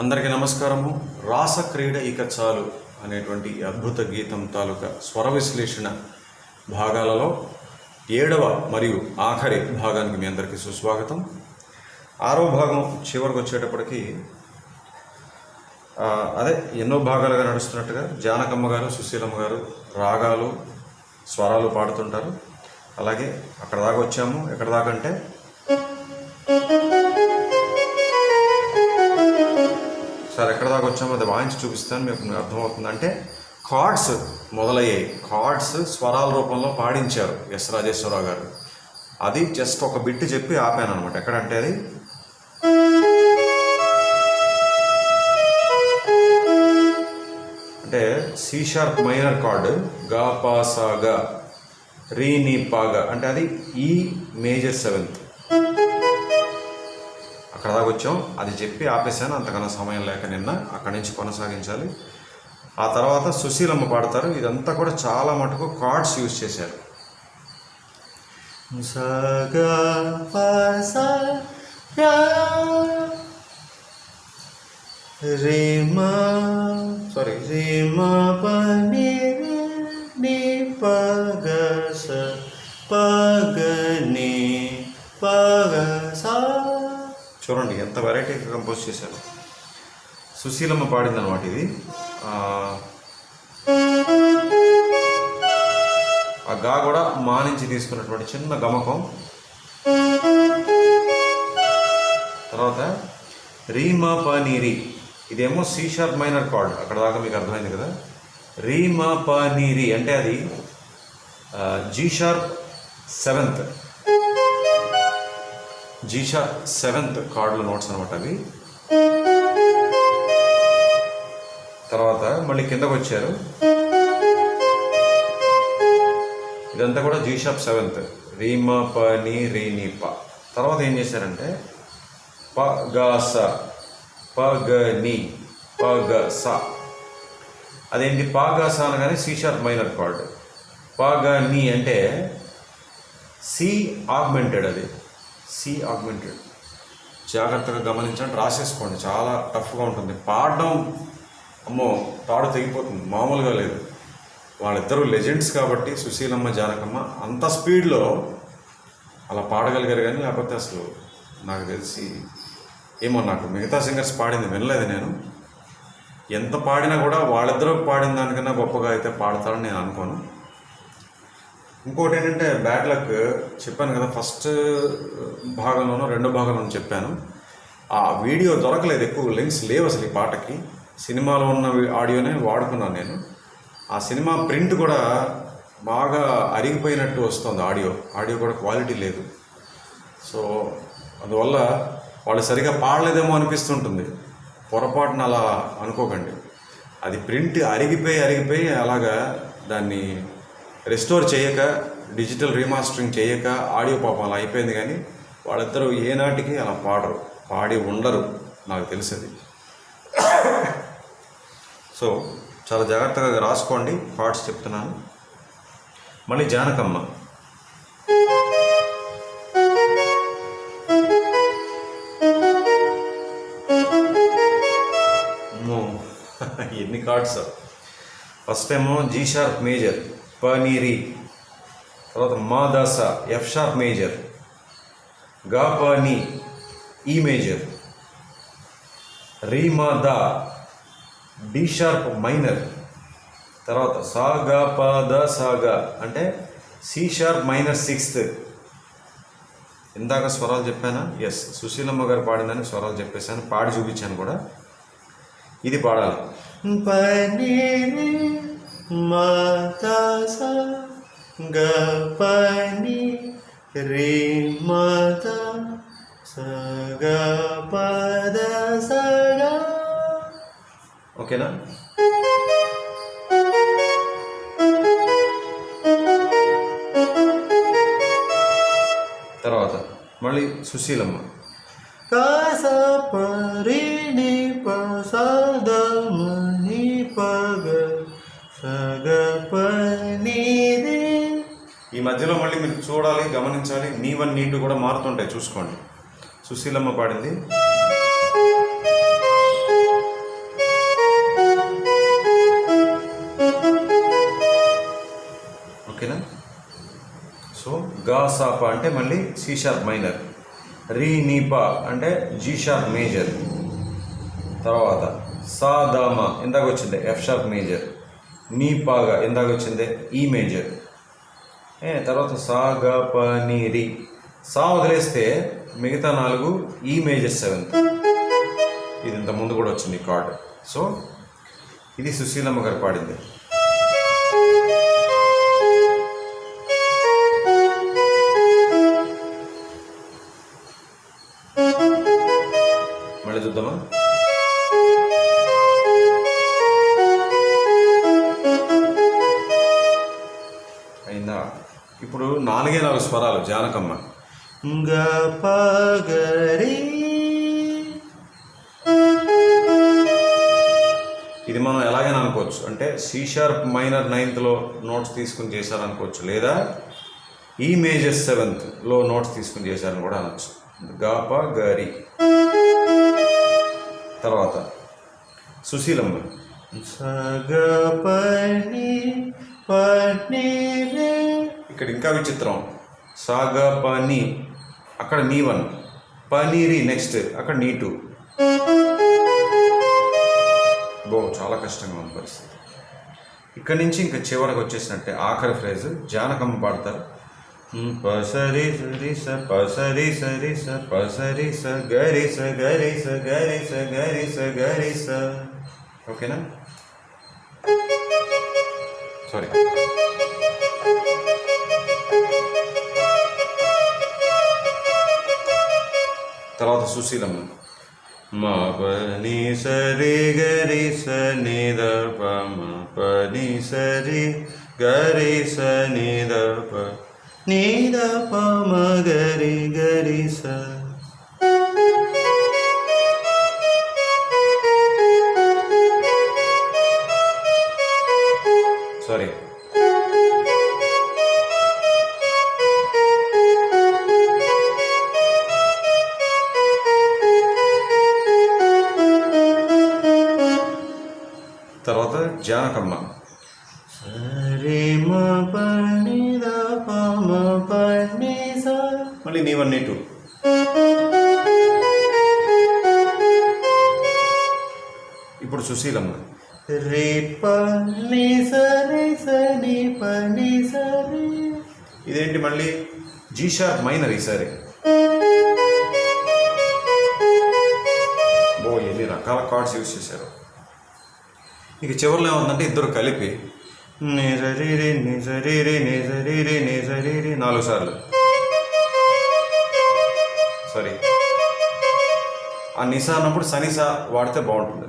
అందరికీ నమస్కారము. రాసక్రీడ ఇక చాలు అనేటువంటి అద్భుత గీతం తాలూకా స్వర విశ్లేషణ భాగాలలో ఏడవ మరియు ఆఖరి భాగానికి మీ అందరికీ సుస్వాగతం. ఆరవ భాగం చివరికి వచ్చేటప్పటికి అదే ఎన్నో భాగాలుగా నడుస్తున్నట్టుగా జానకమ్మ గారు సుశీలమ్మ గారు రాగాలు స్వరాలు పాడుతుంటారు. అలాగే అక్కడ దాకా వచ్చాము. ఎక్కడ దాకా అంటే సార్ ఎక్కడ దాకా వచ్చామో అది వాయించి చూపిస్తాను మీకు అర్థమవుతుంది. అంటే కార్డ్స్ మొదలయ్యాయి. కార్డ్స్ స్వరాల రూపంలో పాడించారు ఎస్ రాజేశ్వరరావు గారు. అది జస్ట్ ఒక బిట్ చెప్పి ఆపాను అనమాట ఎక్కడంటే అది? అంటే సి షార్ప్ మైనర్ కార్డు గా పా సా గా రీ నీ అంటే అది ఈ మేజర్ సెవెంత్. అక్కడ దాకా వచ్చాం. అది చెప్పి ఆపేసాను అంతకన్నా సమయం లేక నిన్న అక్కడి నుంచి కొనసాగించాలి. ఆ తర్వాత సుశీలమ్మ పాడతారు. ఇదంతా కూడా చాలా మటుకు కార్డ్స్ యూజ్ చేశారు. సారీ రేమా పని ని చూడండి ఎంత వెరైటీగా కంపోజ్ చేశారు. సుశీలమ్మ పాడింది అనమాట ఇది. ఆ, ఆ గా కూడా మా నుంచి తీసుకున్నటువంటి చిన్న గమకం. తర్వాత రీమా పనీరి ఇదేమో సి షార్ప్ మైనర్ కార్డ్ అక్కడ దాకా మీకు అర్థమైంది కదా? రీమా పనీరి అంటే అది జీ షార్ప్ సెవెంత్ జీషా సెవెంత్ కార్డుల నోట్స్ అనమాట అవి. తర్వాత మళ్ళీ కిందకు వచ్చారు. ఇదంతా కూడా జీ షాప్ సెవెంత్. రీమా ప నీ రీ నీ ప. తర్వాత ఏం చేశారంటే ప గ స ప గ నీ ప గ స. అదేంటి ప గ స అనగానే సి షార్ప్ మైనర్ కార్డ్. ప గ నీ అంటే సి ఆగ్మెంటెడ్ అది. సి ఆగ్మెంటెడ్ జాగ్రత్తగా గమనించండి రాసేసుకోండి. చాలా టఫ్గా ఉంటుంది. పాడడం అమ్మో తాడు తెగిపోతుంది. మామూలుగా లేదు. వాళ్ళిద్దరూ లెజెండ్స్ కాబట్టి సుశీలమ్మ జానకమ్మ అంత స్పీడ్లో అలా పాడగలిగారు కానీ లేకపోతే అసలు నాకు తెలిసి ఏమో నాకు మిగతా సింగర్స్ పాడింది వినలేదు నేను. ఎంత పాడినా కూడా వాళ్ళిద్దరూ పాడిన దానికన్నా గొప్పగా అయితే పాడతారని నేను అనుకోను. ఇంకోటి ఏంటంటే బ్యాడ్ లక్ చెప్పాను కదా ఫస్ట్ uh, భాగంలోనూ రెండో భాగంలోనూ చెప్పాను. ఆ వీడియో దొరకలేదు ఎక్కువ లింక్స్ లేవు అసలు ఈ పాటకి. సినిమాలో ఉన్న ఆడియోనే వాడుకున్నాను నేను. ఆ సినిమా ప్రింట్ కూడా బాగా అరిగిపోయినట్టు వస్తుంది ఆడియో. ఆడియో కూడా క్వాలిటీ లేదు. సో అందువల్ల వాళ్ళు సరిగా పాడలేదేమో అనిపిస్తుంటుంది. పొరపాటున అలా అనుకోకండి. అది ప్రింట్ అరిగిపోయి అరిగిపోయి అలాగా దాన్ని రెస్టోర్ చేయక డిజిటల్ రీమాస్టరింగ్ చేయక ఆడియో పాపం అలా అయిపోయింది కానీ వాళ్ళిద్దరూ ఏనాటికి అలా పాడరు. పాడి ఉండరు నాకు తెలిసేది. సో చాలా జాగ్రత్తగా రాసుకోండి పార్ట్స్ చెప్తున్నాను. మళ్ళీ జానకమ్మ. ఎన్ని కార్డ్స్? ఫస్ట్ ఏమో జీ షార్ప్ మేజర్. పనీరి తర్వాత మా ఎఫ్ షార్ప్ మేజర్గా పని ఈ మేజర్. రీమా దా డి షార్ప్ మైనర్. తర్వాత సాగా పాద ప ద సా అంటే సి షార్ప్ మైనర్ సిక్స్త్. ఇందాక స్వరాలు చెప్పానా? ఎస్ సుశీలమ్మ గారు పాడిందని స్వరాలు చెప్పేశాను పాడి చూపించాను కూడా. ఇది పాడాలి. పని మాత గ పని రే మాత సగ పద సగ ఓకేనా తర్వాత మళ్ళీ సుశీలమ్మ కాస ఈ మధ్యలో మళ్ళీ మీరు చూడాలి గమనించాలి. నీ వన్ నీటు కూడా మారుతుంటాయి. చూసుకోండి. సుశీలమ్మ పాడింది. ఓకేనా? సో గా సాప అంటే మళ్ళీ సి షార్ప్ మైనర్. రీ నీపా అంటే జీ షార్ప్ మేజర్. తర్వాత సా దామా ఇందాక వచ్చింది. F sharp major. నీ పాగా ఇందాక వచ్చింది. ఈ మేజర్. తర్వాత సా గ ప రి సా వదిలేస్తే మిగతా నాలుగు ఈ మేజర్ సెవెంత్ ఇది ఇంత ముందు కూడా వచ్చింది ఈ కార్డ్. సో ఇది సుశీలమ్మ గారు పాడింది. మళ్ళీ చూద్దామా? నాలుగే నాలుగు స్వరాలు జానకమ్మ. ఇది మనం ఎలాగైనా అనుకోవచ్చు. అంటే సి షార్ప్ మైనర్ నైన్త్లో నోట్స్ తీసుకుని చేశారనుకోవచ్చు. లేదా ఈ మేజర్ సెవెంత్లో నోట్స్ తీసుకుని చేశారని కూడా అనొచ్చు. గాప గరి తర్వాత సుశీలమ్మ. ఇక్కడ ఇంకా విచిత్రం. సాగ పని. అక్కడ నీ వన్. పనీరి నెక్స్ట్. అక్కడ నీ టూ. బో చాలా కష్టంగా ఉంది పరిస్థితి. ఇక్కడ నుంచి ఇంకా చివరికి వచ్చేసినట్టే ఆఖరి ఫ్రేజ్. జానకమ్మ పాడతారు. పసరి సరి స పసరి సరి స పసరి స గరి స గరి స గరి స గరి స గరి స. ఓకేనా? సారీ. తర్వాత సుశీలమ్మ మా పని సరి గరి స నిద ప మా పని సరి గరి స నిద ప నిద ప మ గరి గరి స తర్వాత జానకమ్మ. మళ్ళీ నీ వన్ నీ టూ. ఇప్పుడు సుశీలమ్మ. ఇదేంటి మళ్ళీ? జీ షార్ప్ మైనర్ ఈసారి. బో ఎన్ని రకాల కార్డ్స్ యూజ్ చేశారు. ఇక చివరిలో ఏముందంటే ఇద్దరు కలిపి నిజరీరి నిజరీరి నిజరీరి నిజరీరి నాలుగు సార్లు. సారీ ఆ నిసా అన్నప్పుడు సనిసా వాడితే బాగుంటుంది.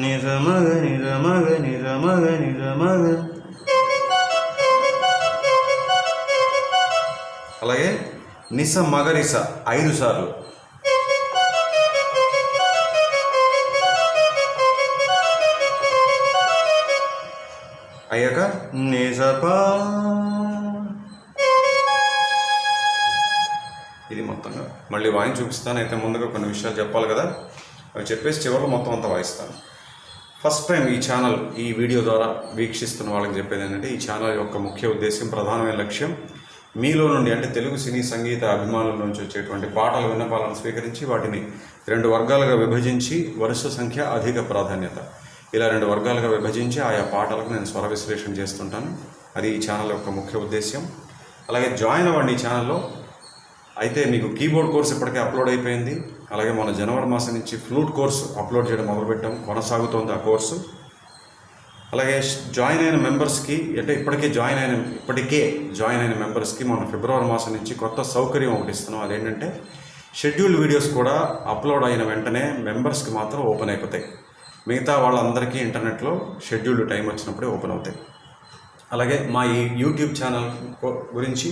నిజమగ నిజమగ నిజమగ నిజమగ. అలాగే నిస మగరిస ఐదు సార్లు. అయ్యాక నిజపా ఇది మొత్తంగా. మళ్ళీ వాయిని చూపిస్తాను. అయితే ముందుగా కొన్ని విషయాలు చెప్పాలి కదా. అవి చెప్పేసి చివరిలో మొత్తం అంతా వాయిస్తాను. ఫస్ట్ టైం ఈ ఛానల్ ఈ వీడియో ద్వారా వీక్షిస్తున్న వాళ్ళకి చెప్పేది ఏంటంటే ఈ ఛానల్ యొక్క ముఖ్య ఉద్దేశం ప్రధానమైన లక్ష్యం మీలో నుండి అంటే తెలుగు సినీ సంగీత అభిమానుల నుంచి వచ్చేటువంటి పాటల విన్నపాలను స్వీకరించి వాటిని రెండు వర్గాలుగా విభజించి వరుస సంఖ్య అధిక ప్రాధాన్యత. ఇలా రెండు వర్గాలుగా విభజించి ఆయా పాటలకు నేను స్వర విశ్లేషణ చేస్తుంటాను. అది ఈ ఛానల్ యొక్క ముఖ్య ఉద్దేశ్యం. అలాగే జాయిన్ అవ్వండి ఈ ఛానల్లో అయితే మీకు కీబోర్డ్ కోర్స్ ఇప్పటికే అప్లోడ్ అయిపోయింది. అలాగే మన జనవరి మాసం నుంచి ఫ్లూట్ కోర్సు అప్లోడ్ చేయడం మొదలుపెట్టాం. కొనసాగుతోంది ఆ కోర్సు. అలాగే జాయిన్ అయిన మెంబర్స్కి అంటే ఇప్పటికే జాయిన్ అయిన ఇప్పటికే జాయిన్ అయిన మెంబర్స్కి మన ఫిబ్రవరి మాసం నుంచి కొత్త సౌకర్యం ఒకటి ఇస్తున్నాం. అదేంటంటే షెడ్యూల్డ్ వీడియోస్ కూడా అప్లోడ్ అయిన వెంటనే మెంబర్స్కి మాత్రం ఓపెన్ అయిపోతాయి. మిగతా వాళ్ళందరికీ ఇంటర్నెట్లో షెడ్యూల్డ్ టైం వచ్చినప్పుడే ఓపెన్ అవుతాయి. అలాగే మా ఈ యూట్యూబ్ ఛానల్ గురించి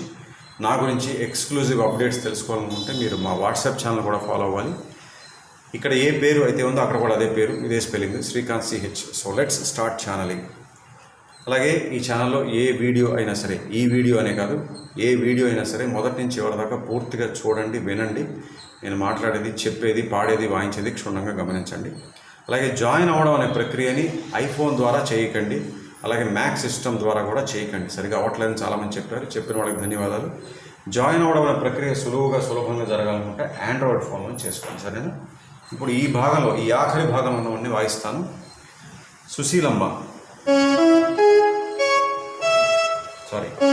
నా గురించి ఎక్స్క్లూజివ్ అప్డేట్స్ తెలుసుకోవాలనుకుంటే మీరు మా వాట్సాప్ ఛానల్ కూడా ఫాలో అవ్వాలి. ఇక్కడ ఏ పేరు అయితే ఉందో అక్కడ కూడా అదే పేరు ఇదే spelling. Srikanth CH so let's start channeling. అలాగే ఈ ఛానల్లో ఏ వీడియో అయినా సరే ఈ వీడియో అనే కాదు ఏ వీడియో అయినా సరే మొదటి నుంచి ఎవరిదాకా దాకా పూర్తిగా చూడండి వినండి. నేను మాట్లాడేది చెప్పేది పాడేది వాయించేది క్షుణ్ణంగా గమనించండి. అలాగే జాయిన్ అవ్వడం అనే ప్రక్రియని ఐఫోన్ ద్వారా చేయకండి. అలాగే మ్యాథ్స్ సిస్టమ్ ద్వారా కూడా చేయకండి. సరిగా అవ్వట్లేదని చాలామంది చెప్పారు. చెప్పిన వాళ్ళకి ధన్యవాదాలు. జాయిన్ అవ్వడం అనే ప్రక్రియ సులువుగా సులభంగా జరగాలనుకుంటే ఆండ్రాయిడ్ ఫోన్లో చేసుకోండి. సరేనా? ఇప్పుడు ఈ భాగంలో ఈ ఆఖరి భాగంలో ఉన్నవన్నీ వాయిస్తాను. సుశీలమ్మ. సారీ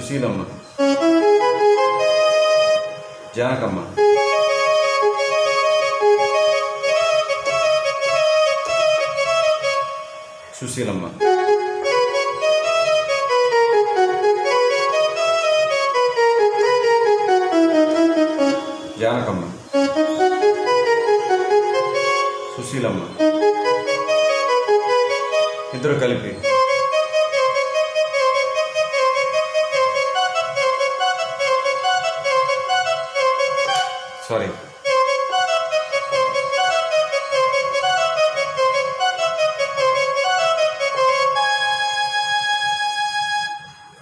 సుశీలమ్మ. జానకమ్మ. సుశీలమ్మ. జానకమ్మ. సుశీలమ్మ. ఇద్దరు కలిపి. సారీ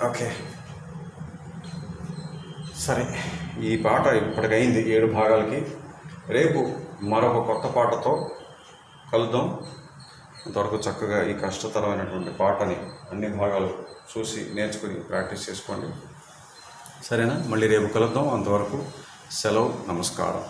ఓకే సరే ఈ పాట ఇప్పటికైంది ఏడు భాగాలకి. రేపు మరొక కొత్త పాటతో కలుద్దాం. అంతవరకు చక్కగా ఈ కష్టతరమైనటువంటి పాటని అన్ని భాగాలు చూసి నేర్చుకుని ప్రాక్టీస్ చేసుకోండి. సరేనా? మళ్ళీ రేపు కలుద్దాం. అంతవరకు సెలవు నమస్కారం